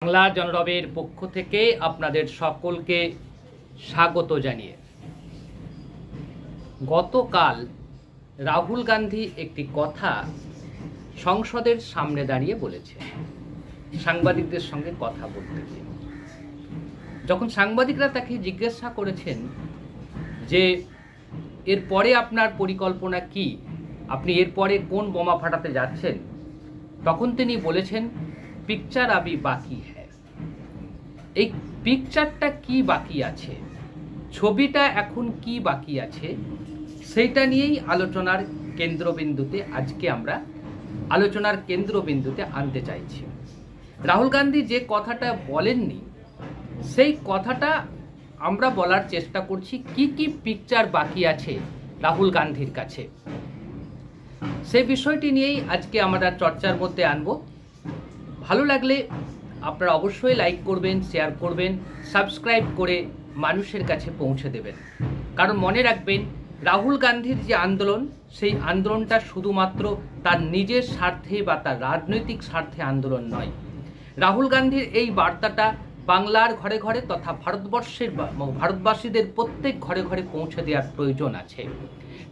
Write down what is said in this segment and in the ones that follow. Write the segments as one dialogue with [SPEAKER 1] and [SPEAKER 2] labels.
[SPEAKER 1] বাংলা জনরবের পক্ষ থেকে আপনাদের সকলকে স্বাগত জানিয়ে। গতকাল রাহুল গান্ধী একটি কথা সংসদের সামনে দাঁড়িয়ে বলেছে। সাংবাদিকদের সঙ্গে কথা বলতে গিয়ে। যখন সাংবাদিকরা তাকে জিজ্ঞাসা করেছেন যে এরপরে আপনার পরিকল্পনা কি? আপনি এরপরে কোন বোমা ফাটাতে যাচ্ছেন? তখন তিনি বলেছেন পিকচার আবি বাকি হ্যাঁ এই পিকচারটা কি বাকি আছে? ছবিটা এখন কি বাকি আছে? সেইটা নিয়েই আলোচনার কেন্দ্রবিন্দুতে আজকে আমরা আলোচনার কেন্দ্রবিন্দুতে আনতে চাইছি। রাহুল গান্ধী যে কথাটা বলেননি, সেই কথাটা আমরা বলার চেষ্টা করছি, কি কি পিকচার বাকি আছে রাহুল গান্ধীর কাছে? সেই বিষয়টি নিয়েই আজকে আমরা চর্চার মধ্যে আনব। ভালো লাগলে আপনারা অবশ্যই লাইক করবেন শেয়ার করবেন সাবস্ক্রাইব করে মানুষের কাছে পৌঁছে দেবেন। কারণ মনে রাখবেন, রাহুল গান্ধীর যে আন্দোলন, সেই আন্দোলনটা শুধুমাত্র তার নিজের স্বার্থে বা তার রাজনৈতিক স্বার্থে আন্দোলন নয়। রাহুল গান্ধীর এই বার্তাটা বাংলার ঘরে ঘরে তথা ভারতবর্ষের ভারতবাসীদের প্রত্যেক ঘরে ঘরে পৌঁছে দেওয়ার প্রয়োজন আছে।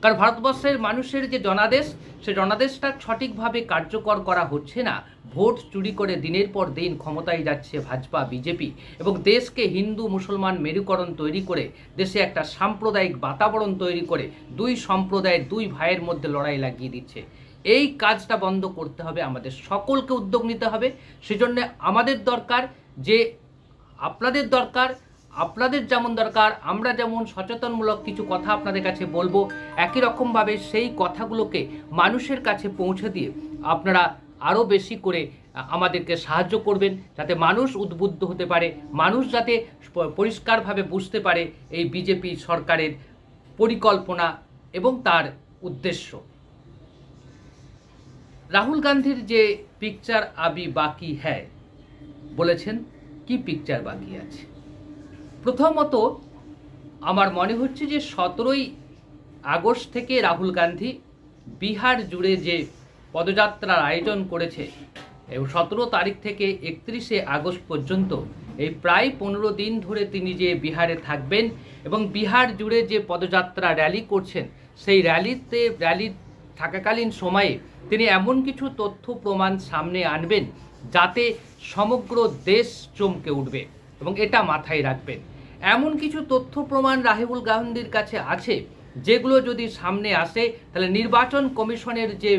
[SPEAKER 1] কারণ ভারতবর্ষের মানুষের যে জনাদেশ, সে জনাদেশটা সঠিকভাবে কার্যকর করা হচ্ছে না। ভোট চুরি করে দিনের পর দিন ক্ষমতায় যাচ্ছে ভাজপা, বিজেপি এবং দেশকে হিন্দু, মুসলমান মেরুকরণ তৈরি করে, দেশে একটা সাম্প্রদায়িক বাতাবরণ তৈরি করে, দুই সম্প্রদায়ের দুই ভাইয়ের মধ্যে লড়াই লাগিয়ে দিচ্ছে। এই কাজটা বন্ধ করতে হবে, আমাদের সকলকে উদ্যোগ নিতে হবে। সেজন্য আমাদের দরকার যে আপনাদের দরকার, আপনাদের যেমন দরকার, আমরা যেমন সচেতনমূলক কিছু কথা আপনাদের কাছে বলব, একই রকমভাবে সেই কথাগুলোকে মানুষের কাছে পৌঁছে দিয়ে আপনারা আরও বেশি করে আমাদেরকে সাহায্য করবেন, যাতে মানুষ উদ্বুদ্ধ হতে পারে, মানুষ যাতে পরিষ্কারভাবে বুঝতে পারে এই বিজেপি সরকারের পরিকল্পনা এবং তার উদ্দেশ্য। রাহুল গান্ধীর যে পিকচার আবি বাকি হ্যায় বলেছেন কি পিকচার বাকি আছে? প্রথমত, আমার মনে হচ্ছে যে সতেরোই আগস্ট থেকে রাহুল গান্ধী বিহার জুড়ে যে পদযাত্রার আয়োজন করেছে, এবং সতেরো তারিখ থেকে একত্রিশে আগস্ট পর্যন্ত এই প্রায় পনেরো দিন ধরে তিনি যে বিহারে থাকবেন এবং বিহার জুড়ে যে পদযাত্রা র্যালি করছেন, সেই র্যালিতে র্যালি থাকাকালীন সময়ে তিনি এমন কিছু তথ্য প্রমাণ সামনে আনবেন যাতে সমগ্র দেশ চমকে উঠবে এবং এটা মাথায় রাখবেন। এমন কিছু তথ্য প্রমাণ রাহিবুল গান্ধীর কাছে আছে, যেগুলো যদি সামনে আসে, তাহলে নির্বাচন কমিশনের যে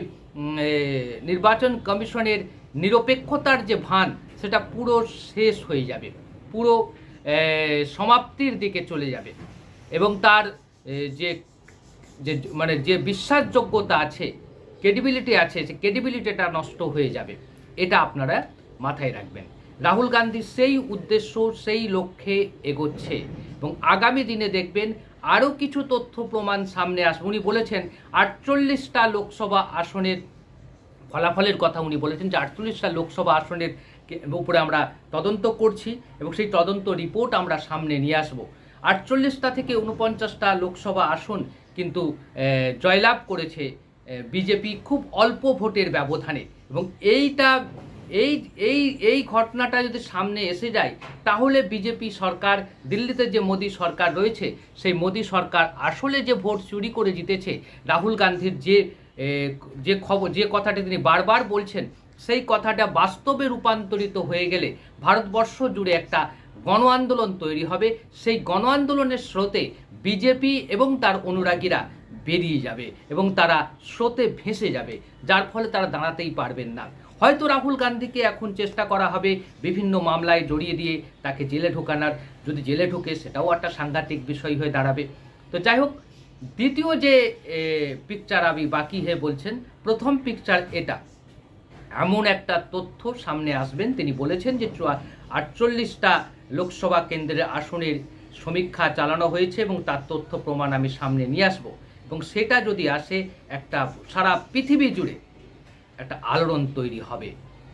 [SPEAKER 1] নির্বাচন কমিশনের নিরপেক্ষতার যে ভান, সেটা পুরো শেষ হয়ে যাবে, পুরো সমাপ্তির দিকে চলে যাবে। এবং তার যে যে মানে যে বিশ্বাসযোগ্যতা আছে ক্রেডিবিলিটি আছে, সে ক্রেডিবিলিটিটা নষ্ট হয়ে যাবে। এটা আপনারা মাথায় রাখবেন। রাহুল গান্ধী সেই উদ্দেশ্য, সেই লক্ষ্যে এগোচ্ছে এবং আগামী দিনে দেখবেন আরও কিছু তথ্য প্রমাণ সামনে আসবে উনি বলেছেন আটচল্লিশটা লোকসভা আসনের ফলাফলের কথা উনি বলেছেন যে আটচল্লিশটা লোকসভা আসনের উপরে আমরা তদন্ত করছি এবং সেই তদন্ত রিপোর্ট আমরা সামনে নিয়ে আসব। আটচল্লিশটা থেকে উনপঞ্চাশটা লোকসভা আসন কিন্তু জয়লাভ করেছে বিজেপি খুব অল্প ভোটের ব্যবধানে এবং এইটা এই এই এই ঘটনাটা যদি সামনে এসে যায়, তাহলে বিজেপি সরকার, দিল্লিতে যে মোদী সরকার রয়েছে, সেই মোদী সরকার আসলে যে ভোট চুরি করে জিতেছে, রাহুল গান্ধীর যে যে খবর, যে কথাটি তিনি বারবার বলছেন, সেই কথাটা বাস্তবে রূপান্তরিত হয়ে গেলে ভারতবর্ষ জুড়ে একটা গণ আন্দোলন তৈরি হবে। সেই গণ আন্দোলনের স্রোতে বিজেপি এবং তার অনুরাগীরা বেরিয়ে যাবে এবং তারা স্রোতে ভেসে যাবে, যার ফলে তারা দাঁড়াতেই পারবেন না। হয়তো রাহুল গান্ধীকে এখন চেষ্টা করা হবে বিভিন্ন মামলায় জড়িয়ে দিয়ে তাকে জেলে ঢোকানোর। যদি জেলে ঢোকে, সেটাও একটা সাংঘাতিক বিষয় হয়ে দাঁড়াবে। তো যাই হোক, দ্বিতীয় যে পিকচার আমি বাকি হয়ে বলছেন, প্রথম পিকচার এটা। এমন একটা তথ্য সামনে আসবেন। তিনি বলেছেন যে আটচল্লিশটা লোকসভা কেন্দ্রের আসনের সমীক্ষা চালানো হয়েছে এবং তার তথ্য প্রমাণ আমি সামনে নিয়ে আসব। এবং সেটা যদি আসে, একটা সারা পৃথিবী জুড়ে একটা আলোড়ন তৈরি হবে।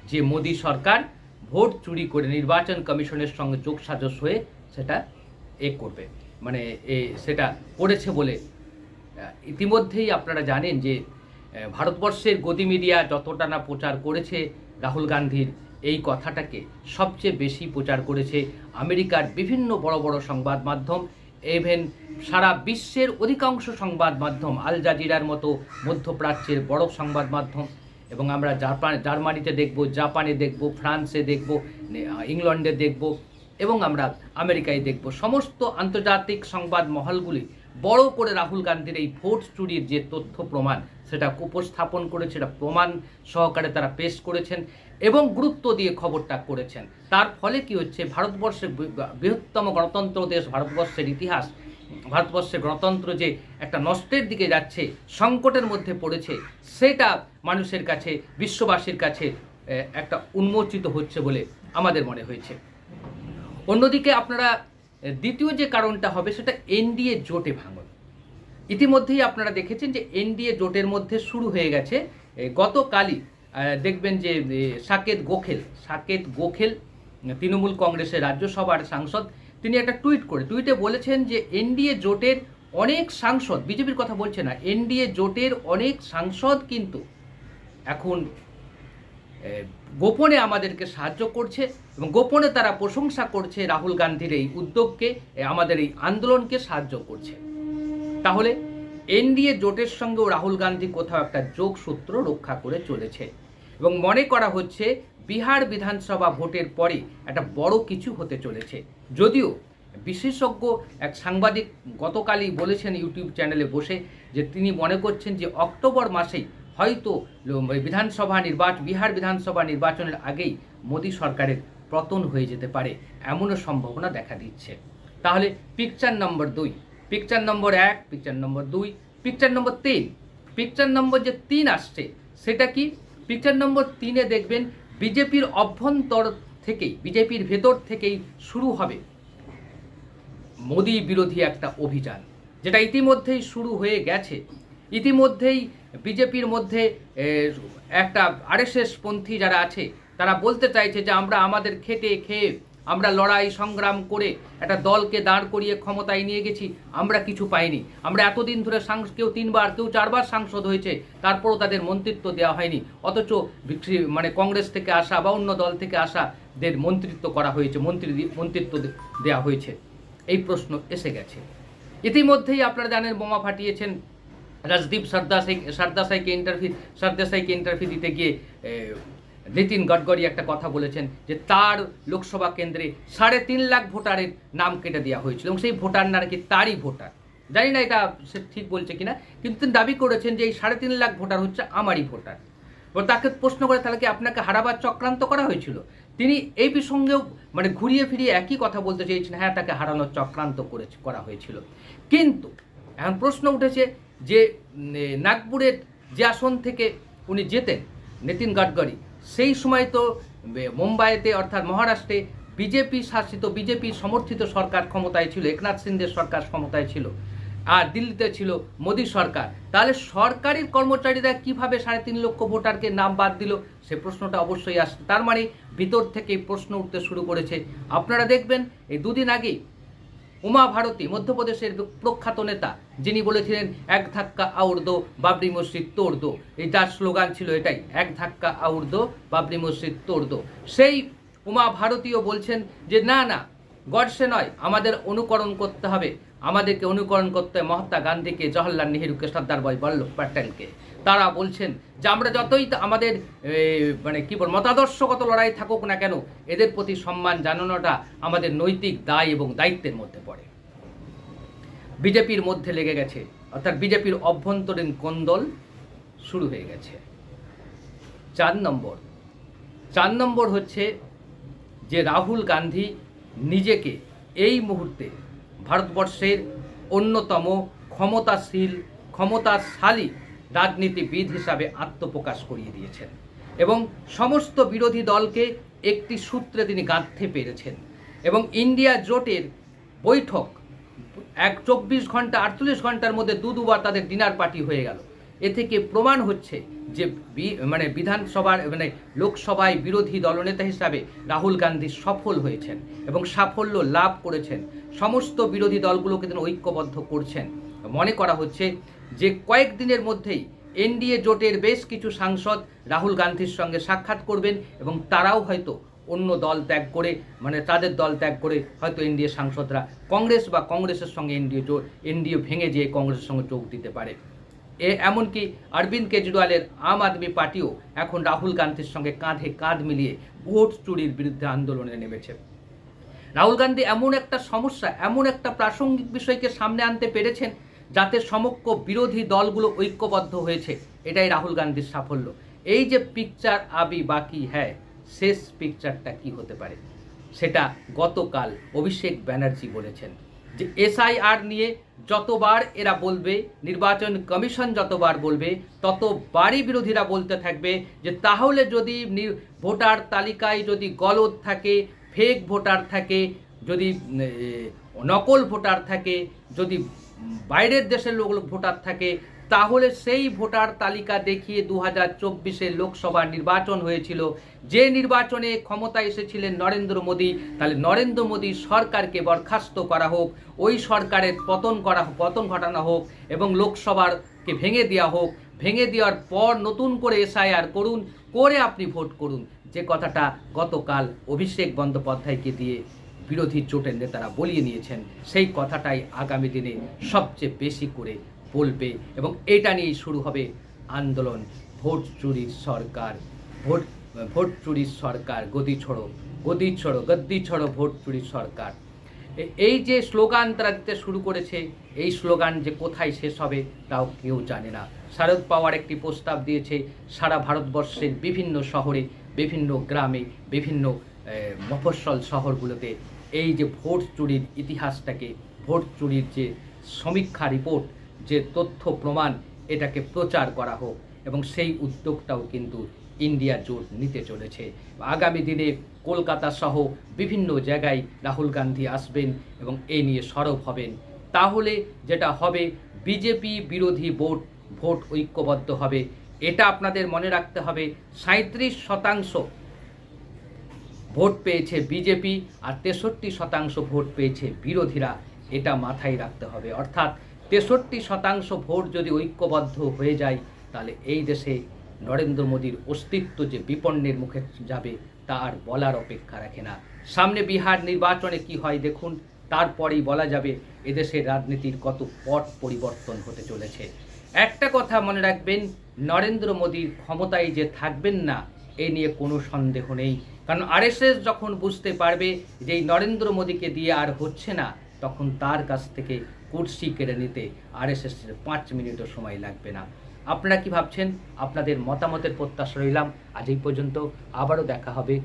[SPEAKER 1] যে মোদী সরকার ভোট চুরি করে নির্বাচন কমিশনের সঙ্গে যোগসাজশ হয়ে সেটা এ করবে। মানে এ সেটা করেছে বলে ইতিমধ্যেই আপনারা জানেন যে ভারতবর্ষের গদি মিডিয়া যতটা না প্রচার করেছে রাহুল গান্ধীর এই কথাটাকে, সবচেয়ে বেশি প্রচার করেছে আমেরিকার বিভিন্ন বড় বড় সংবাদ মাধ্যম এভেন সারা বিশ্বের অধিকাংশ সংবাদ মাধ্যম, আল জাজিরার মতো মধ্যপ্রাচ্যের বড় সংবাদ মাধ্যম। এবং আমরা জাপান জার্মানিতে দেখব, জাপানে দেখব, ফ্রান্সে দেখব ইংল্যান্ডে দেখব এবং আমরা আমেরিকায় দেখব। সমস্ত আন্তর্জাতিক সংবাদ মহলগুলি বড় করে রাহুল গান্ধীর এই ভোট চুরির যে তথ্য প্রমাণ, সেটা উপস্থাপন করেছে, সেটা প্রমাণ সহকারে তারা পেশ করেছেন এবং গুরুত্ব দিয়ে খবরটা করেছেন। তার ফলে কি হচ্ছে, ভারতবর্ষের বৃহত্তম গণতন্ত্র দেশ, ভারতবর্ষের ইতিহাস ভারতবর্ষের গণতন্ত্র যে একটা নষ্টের দিকে যাচ্ছে, সংকটের মধ্যে পড়েছে, সেটা মানুষের কাছে, বিশ্ববাসীর কাছে একটা উন্মোচিত হচ্ছে বলে আমাদের মনে হয়েছে। অন্যদিকে আপনারা দ্বিতীয় যে কারণটা হবে সেটা এনডিএ জোটে ভাঙন। ইতিমধ্যেই আপনারা দেখেছেন যে এনডিএ জোটের মধ্যে শুরু হয়ে গেছে গতকালই দেখবেন যে সাকেত গোখেল সাকেত গোখেল, তৃণমূল কংগ্রেসের রাজ্যসভার সাংসদ তিনি একটা টুইট করে, টুইটে বলেছেন যে এনডিএ জোটের অনেক সাংসদ, বিজেপির কথা বলছে না, এনডিএ জোটের অনেক সাংসদ কিন্তু এখন গোপনে আমাদেরকে সাহায্য করছে এবং গোপনে তারা প্রশংসা করছে রাহুল গান্ধীর এই উদ্যোগকে আমাদের এই আন্দোলনকে সাহায্য করছে। তাহলে এনডিএ জোটের সঙ্গেও রাহুল গান্ধী কোথাও একটা যোগসূত্র রক্ষা করে চলেছে। এবং মনে করা হচ্ছে বিহার বিধানসভা ভোটের পরে একটা বড় কিছু হতে চলেছে। যদিও বিশেষজ্ঞ এক সাংবাদিক গতকালই বলেছেন ইউটিউব চ্যানেলে বসে যে তিনি মনে করছেন যে অক্টোবর মাসেই হয়তো বিধানসভা নির্বাচন বিহার বিধানসভা নির্বাচনের আগেই মোদী সরকারের পতন হয়ে যেতে পারে এমনও সম্ভাবনা দেখা দিচ্ছে। তাহলে পিকচার নম্বর দুই পিকচার নম্বর এক পিকচার নম্বর দুই পিকচার নম্বর তিন পিকচার নম্বর যে তিন আসছে, সেটা কি? পিকচার নম্বর তিনে দেখবেন বিজেপির অভ্যন্তর থেকেই, বিজেপির ভেতর থেকেই শুরু হবে মোদী বিরোধী একটা অভিযান, যেটা ইতিমধ্যেই শুরু হয়ে গেছে। ইতিমধ্যেই বিজেপির মধ্যে একটা আরএসএস পন্থী যারা আছে, তারা বলতে চাইছে যে আমরা আমাদের খেটে খেয়ে আমরা লড়াই সংগ্রাম করে একটা দলকে দাঁড় করিয়ে ক্ষমতায় নিয়ে গেছি, আমরা কিছু পাইনি। আমরা এতদিন ধরে কেউ তিনবার, কেউ চারবার সাংসদ হয়েছে, তারপরও তাদের মন্ত্রিত্ব দেওয়া হয়নি। অথচ মানে কংগ্রেস থেকে আসা বা অন্য দল থেকে আসাদের মন্ত্রিত্ব করা হয়েছে, মন্ত্রী মন্ত্রিত্ব দেওয়া হয়েছে। এই প্রশ্ন এসে গেছে। ইতিমধ্যেই আপনারা জানেন বোমা ফাটিয়েছেন রাজদীপ সর্দাসাই, সর্দাসাইকে ইন্টারভিউ সর্দাসাইকে ইন্টারভিউ দিতে গিয়ে নীতিন গডকরি একটা কথা বলেছেন যে তার লোকসভা কেন্দ্রে সাড়ে তিন লাখ ভোটারের নাম কেটে দেওয়া হয়েছিল এবং সেই ভোটার না নাকি তারই ভোটার। জানি না এটা সে ঠিক বলছে কিনা, কিন্তু তিনি দাবি করেছেন যে এই সাড়ে তিন লাখ ভোটার হচ্ছে আমারই ভোটার। এবার তাকে প্রশ্ন করে তাহলে কি আপনাকে হারাবার চক্রান্ত করা হয়েছিল? তিনি এই প্রসঙ্গেও মানে ঘুরিয়ে ফিরিয়ে একই কথা বলতে চেয়েছেন হ্যাঁ তাকে হারানোর চক্রান্ত করে করা হয়েছিল। কিন্তু এখন প্রশ্ন উঠেছে যে নাগপুরের যে আসন থেকে উনি যেতেন, নীতিন গাডকারি সেই সময় তো মুম্বাইতে অর্থাৎ মহারাষ্ট্রে বিজেপি শাসিত, বিজেপি সমর্থিত সরকার ক্ষমতায় ছিল, একনাথ সিন্ধের সরকার ক্ষমতায় ছিল, আর দিল্লিতে ছিল মোদী সরকার। তাহলে সরকারি কর্মচারীরা কীভাবে সাড়ে তিন লক্ষ ভোটারকে নাম বাদ দিল, সে প্রশ্নটা অবশ্যই আসছে। তার মানে ভিতর থেকে প্রশ্ন উঠতে শুরু করেছে। আপনারা দেখবেন, এই দুদিন আগেই উমা ভারতী, মধ্যপ্রদেশের প্রখ্যাত নেতা, যিনি বলেছিলেন, এক ধাক্কা আউর দো, বাবরি মসজিদ তোড় দো। এই তার স্লোগান ছিল এটাই, এক ধাক্কা আউর দো, বাবরি মসজিদ তোড় দো। সেই উমা ভারতীও বলছেন যে, না না, গডসে নয়, আমাদের অনুকরণ করতে হবে। আমাদেরকে অনুকরণ করতে মহাত্মা গান্ধীকে জওহরলাল নেহেরুকে সর্দার বল্লভ প্যাটেলকে। তারা বলছেন যে আমরা যতই আমাদের মানে কি বল মতাদর্শগত লড়াই থাকুক না কেন, এদের প্রতি সম্মান জানানোটা আমাদের নৈতিক দায় এবং দায়িত্বের মধ্যে পড়ে। বিজেপির মধ্যে লেগে গেছে, অর্থাৎ বিজেপির অভ্যন্তরীণ কোন্দল শুরু হয়ে গেছে। চার নম্বর। চার নম্বর হচ্ছে যে রাহুল গান্ধী নিজেকে এই মুহূর্তে ভারতবর্ষের অন্যতম ক্ষমতাশীল, ক্ষমতাশালী রাজনীতিবিদ হিসাবে আত্মপ্রকাশ করিয়ে দিয়েছেন এবং সমস্ত বিরোধী দলকে একটি সূত্রে তিনি গাঁথতে পেরেছেন এবং ইন্ডিয়া জোটের বৈঠক এক চব্বিশ ঘণ্টা আটচল্লিশ ঘণ্টার মধ্যে দু দুবার তাদের ডিনার পার্টি হয়ে গেল। এ থেকে প্রমাণ হচ্ছে যে মানে বিধানসভার মানে লোকসভায় বিরোধী দলনেতা হিসাবে রাহুল গান্ধী সফল হয়েছেন এবং সাফল্য লাভ করেছেন। সমস্ত বিরোধী দলগুলোকে তিনি ঐক্যবদ্ধ করছেন। মনে করা হচ্ছে যে কয়েকদিনের মধ্যেই এনডিএ জোটের বেশ কিছু সাংসদ রাহুল গান্ধীর সঙ্গে সাক্ষাৎ করবেন এবং তারাও হয়তো অন্য দল ত্যাগ করে মানে তাদের দল ত্যাগ করে হয়তো এনডিএ সাংসদরা কংগ্রেস বা কংগ্রেসের সঙ্গে এনডিএ জোট এনডিএ ভেঙে যেয়ে কংগ্রেসের সঙ্গে যোগ দিতে পারে। এ এমনকি অরবিন্দ কেজরিওয়ালের আম আদমি পার্টিও এখন রাহুল গান্ধীর সঙ্গে কাঁধে কাঁধ মিলিয়ে ভোট চুরির বিরুদ্ধে আন্দোলনে নেমেছে। রাহুল গান্ধী এমন একটা সমস্যা, এমন একটা প্রাসঙ্গিক বিষয়কে সামনে আনতে পেরেছেন যাতে সমক্ষ বিরোধী দলগুলো ঐক্যবদ্ধ হয়েছে। এটাই রাহুল গান্ধীর সাফল্য। এই যে পিকচার আবি বাকি হ্যায় শেষ পিকচারটা কি হতে পারে? সেটা গতকাল অভিষেক ব্যানার্জি বলেছেন যে এসআইআর নিয়ে যতবার এরা বলবে, নির্বাচন কমিশন যতবার বলবে, ততবারই বিরোধীরা বলতে থাকবে যে তাহলে যদি ভোটার তালিকায় যদি গলদ থাকে ফেক ভোটার থাকে, যদি নকল ভোটার থাকে, যদি বাইরের দেশের লোক ভোটার থাকে, তাহলে সেই ভোটার তালিকা দেখিয়ে দু হাজার চব্বিশে লোকসভা নির্বাচন হয়েছিল। যে নির্বাচনে ক্ষমতা এসেছিলেন নরেন্দ্র মোদী, তাহলে নরেন্দ্র মোদী সরকারকে বরখাস্ত করা হোক, ওই সরকারের পতন করা, পতন ঘটানো হোক এবং লোকসভারকে ভেঙে দেওয়া হোক। ভেঙে দেওয়ার পর নতুন করে এসআইআর করুন, করে আপনি ভোট করুন। যে কথাটা গতকাল অভিষেক বন্দ্যোপাধ্যায়কে দিয়ে বিরোধী জোটের নেতারা বলিয়ে নিয়েছেন। সেই কথাটাই আগামী দিনে সবচেয়ে বেশি করে বলবে এবং এটা নিয়েই শুরু হবে আন্দোলন। ভোট চুরির সরকার, ভোট ভোট চুরির সরকার, গদি ছড়ো গদি ছড়ো, গদ্দি ছড়ো, ভোট চুরির সরকার। এই যে স্লোগান তারা দিতে শুরু করেছে, এই স্লোগান যে কোথায় শেষ হবে তাও কেউ জানে না। শারদ পাওয়ার একটি প্রস্তাব দিয়েছে, সারা ভারতবর্ষের বিভিন্ন শহরে, বিভিন্ন গ্রামে, বিভিন্ন মফস্বল শহরগুলোতে এই যে ভোট চুরির ইতিহাসটাকে, ভোট চুরির যে সমীক্ষা রিপোর্ট, যে তথ্য প্রমাণ, এটাকে প্রচার করা হোক এবং সেই উদ্যোগটাও কিন্তু ইন্ডিয়া জোট নিতে চলেছে। আগামী দিনে কলকাতা সহ বিভিন্ন জায়গায় রাহুল গান্ধী আসবেন এবং এ নিয়ে সরব হবেন। তাহলে যেটা হবে, বিজেপি বিরোধী ভোট ভোট ঐক্যবদ্ধ হবে। এটা আপনাদের মনে রাখতে হবে সাঁত্রিশ শতাংশ ভোট পেয়েছে বিজেপি আর তেষট্টি শতাংশ ভোট পেয়েছে বিরোধীরা। এটা মাথায় রাখতে হবে। অর্থাৎ তেষট্টি শতাংশ ভোট যদি ঐক্যবদ্ধ হয়ে যায়, তাহলে এই দেশে নরেন্দ্র মোদীর অস্তিত্ব যে বিপন্নের মুখে যাবে, তা আর বলার অপেক্ষা রাখে না। সামনে বিহার নির্বাচনে কি হয় দেখুন, তারপরেই বলা যাবে এদেশের রাজনীতির কত পট পরিবর্তন হতে চলেছে। একটা কথা মনে রাখবেন, নরেন্দ্র মোদীর ক্ষমতায় যে থাকবেন না এ নিয়ে কোনো সন্দেহ নেই। কারণ আরএসএস যখন বুঝতে পারবে যে এই নরেন্দ্র মোদীকে দিয়ে আর হচ্ছে না, তখন তার কাছ থেকে কুর্সি কেড়ে নিতে আরএসএসের পাঁচ মিনিটও সময় লাগবে না। আপনারা কি ভাবছেন? আপনাদের মতামতের প্রত্যাশা রইলাম। আজ এই পর্যন্ত আবারও দেখা হবে।